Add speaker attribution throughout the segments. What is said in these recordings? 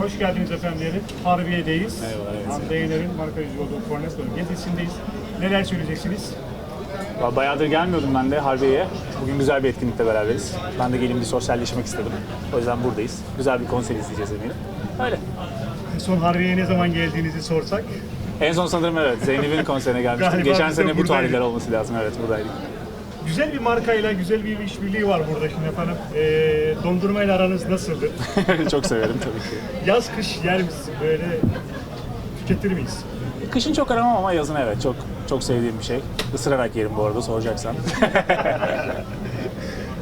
Speaker 1: Hoş geldiniz efendim. Harbiye'deyiz.
Speaker 2: Merhaba, evet.
Speaker 1: Hande Yener'in markacı olduğu Cornerstone gezisindeyiz. Neler söyleyeceksiniz?
Speaker 2: Ba- Bayağıdır gelmiyordum ben de Harbiye'ye. Bugün güzel bir etkinlikle beraberiz. Ben de gelin bir sosyalleşmek istedim. O yüzden buradayız. Güzel bir konser izleyeceğiz eminim. Öyle.
Speaker 1: Son Harbiye'ye ne zaman geldiğinizi sorsak.
Speaker 2: En son sanırım evet Zeynep'in konserine gelmiştim.
Speaker 1: Galiba
Speaker 2: Geçen
Speaker 1: biz de
Speaker 2: sene bu
Speaker 1: buradaydık.
Speaker 2: tarihler olması lazım. Evet buradaydık.
Speaker 1: Güzel bir markayla güzel bir işbirliği var burada şimdi efendim. Ee, dondurmayla aranız nasıldır?
Speaker 2: çok severim tabii ki.
Speaker 1: Yaz kış yer misin böyle tüketir miyiz?
Speaker 2: Kışın çok aramam ama yazın evet çok çok sevdiğim bir şey. Isırarak yerim bu arada soracaksan.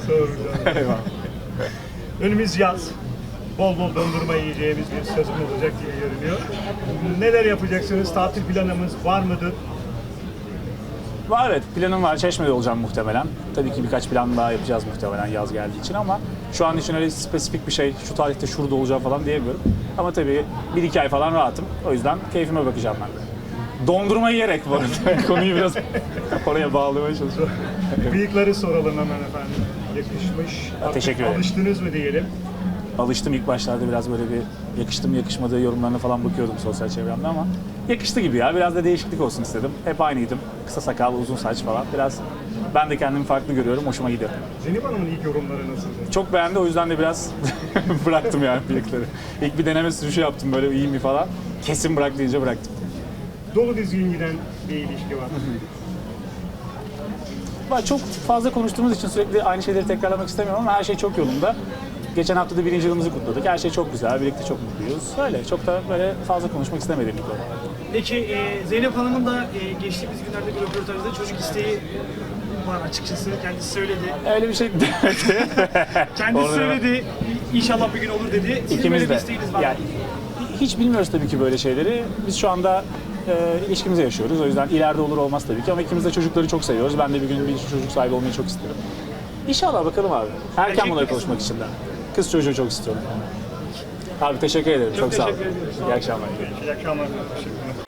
Speaker 1: Soracağım.
Speaker 2: Eyvallah.
Speaker 1: Önümüz yaz. Bol bol dondurma yiyeceğimiz bir sezon olacak gibi görünüyor. Neler yapacaksınız? Tatil planımız var mıdır?
Speaker 2: Var evet planım var. Çeşme'de olacağım muhtemelen. Tabii ki birkaç plan daha yapacağız muhtemelen yaz geldiği için ama şu an için öyle spesifik bir şey, şu tarihte şurada olacağım falan diyemiyorum. Ama tabii bir iki ay falan rahatım. O yüzden keyfime bakacağım ben de. Dondurma yiyerek bu arada. Konuyu biraz oraya bağlamaya çalışıyorum.
Speaker 1: Bıyıkları soralım hemen efendim. Yakışmış.
Speaker 2: Teşekkür ederim.
Speaker 1: Alıştınız mı diyelim.
Speaker 2: Alıştım ilk başlarda biraz böyle bir yakıştı mı yakışmadığı yorumlarına falan bakıyordum sosyal çevremde ama yakıştı gibi ya. Biraz da değişiklik olsun istedim. Hep aynıydım. Kısa sakal, uzun saç falan. Biraz ben de kendimi farklı görüyorum. Hoşuma gidiyor.
Speaker 1: Zeynep Hanım'ın ilk yorumları nasıldı?
Speaker 2: Çok beğendi o yüzden de biraz bıraktım yani bıyıkları. İlk bir deneme sürüşü yaptım böyle iyi mi falan. Kesin bırak deyince bıraktım.
Speaker 1: Dolu dizgin giden bir ilişki var.
Speaker 2: Çok fazla konuştuğumuz için sürekli aynı şeyleri tekrarlamak istemiyorum ama her şey çok yolunda. Geçen hafta da birinci yılımızı kutladık. Her şey çok güzel, birlikte çok mutluyuz. Öyle, çok da böyle fazla konuşmak istemedim bir konu.
Speaker 3: Peki e, Zeynep Hanım'ın da e, geçtiğimiz günlerde bir röportajda çocuk isteği var açıkçası. Kendisi söyledi.
Speaker 2: Öyle bir şey demedi.
Speaker 3: Kendisi söyledi. İnşallah bir gün olur dedi. Sizin
Speaker 2: İkimiz
Speaker 3: böyle bir
Speaker 2: de.
Speaker 3: isteğiniz var mı?
Speaker 2: Yani hiç bilmiyoruz tabii ki böyle şeyleri. Biz şu anda e, ilişkimizi yaşıyoruz. O yüzden ileride olur olmaz tabii ki. Ama ikimiz de çocukları çok seviyoruz. Ben de bir gün bir çocuk sahibi olmayı çok isterim. İnşallah bakalım abi. Erken
Speaker 3: Erkek
Speaker 2: bunları
Speaker 3: mi,
Speaker 2: konuşmak için de. Kız çocuğu çok istiyorum. Abi teşekkür ederim. Çok, sağ olun.
Speaker 3: teşekkür.
Speaker 2: İyi akşamlar.
Speaker 1: İyi akşamlar. Teşekkürler.